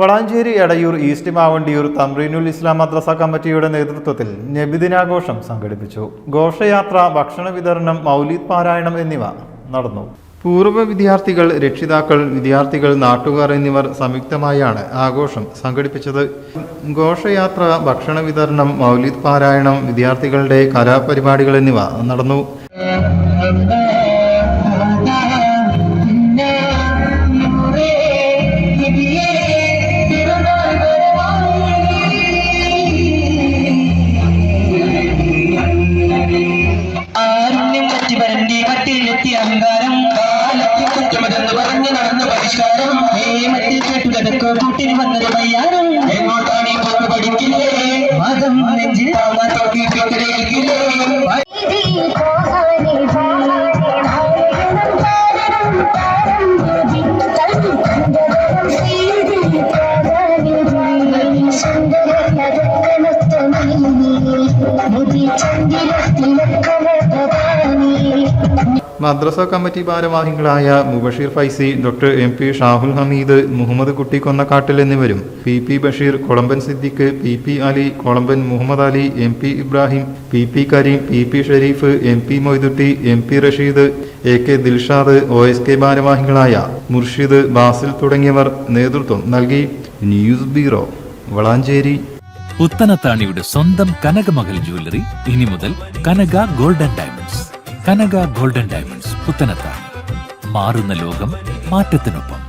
Valanchery Edayur east Mavandiyur Thamreenul Islam Madrasa കമ്മിറ്റിയുടെ നേതൃത്വത്തിൽ നബിദിനാഘോഷം സംഘടിപ്പിച്ചു. ഘോഷയാത്ര ഭക്ഷണ വിതരണം മൗലീദ് പാരായണം എന്നിവ നടന്നു. പൂർവ വിദ്യാർത്ഥികൾ രക്ഷിതാക്കൾ വിദ്യാർത്ഥികൾ നാട്ടുകാർ എന്നിവർ സംയുക്തമായാണ് ആഘോഷം സംഘടിപ്പിച്ചത്. ഘോഷയാത്ര ഭക്ഷണ വിതരണം മൗലീദ് പാരായണം വിദ്യാർത്ഥികളുടെ കലാപരിപാടികൾ എന്നിവ നടന്നു. വരണ്ടി എത്തി അഹങ്കാരം. കാലത്തിൽ കുറ്റമതെന്ന് പറഞ്ഞു നടന്ന പരിഷ്കാരം. ഹേമത്തിൽ കേട്ടുകഥക്കോ കൂട്ടിൽ വന്നത് വയ്യാരം. എങ്ങോട്ടാണ് ഈ പൊന്ന് പഠിക്കില്ലേ? മതം നെഞ്ചിൽ താങ്ങാൻ തോക്കി കേൾക്കില്ലേ ചന്ദ്രത്തിലക്കമ മദ്രസ കമ്മിറ്റി ഭാരവാഹികളായ Mubashir Faizi doctor M P Shahul Hameed Muhammad Kutty Konnakkattil എന്നിവരും P P Basheer Kolamban Siddique P P Ali Kolamban Muhammad Ali M P Ibrahim P P Kareem P P Shereef M P Moidutty M P Rasheed A K Dilshad O S K ഭാരവാഹികളായ മുർഷിദ് ബാസിൽ തുടങ്ങിയവർ നേതൃത്വം നൽകി. News bureau Valanchery. പുത്തനത്താണിയുടെ സ്വന്തം Kanakamahal jewellery ഇനി മുതൽ Kanaka golden diamonds. Kanaka golden diamonds. Puthanathani മാറുന്ന ലോകം മാറ്റത്തിനൊപ്പം.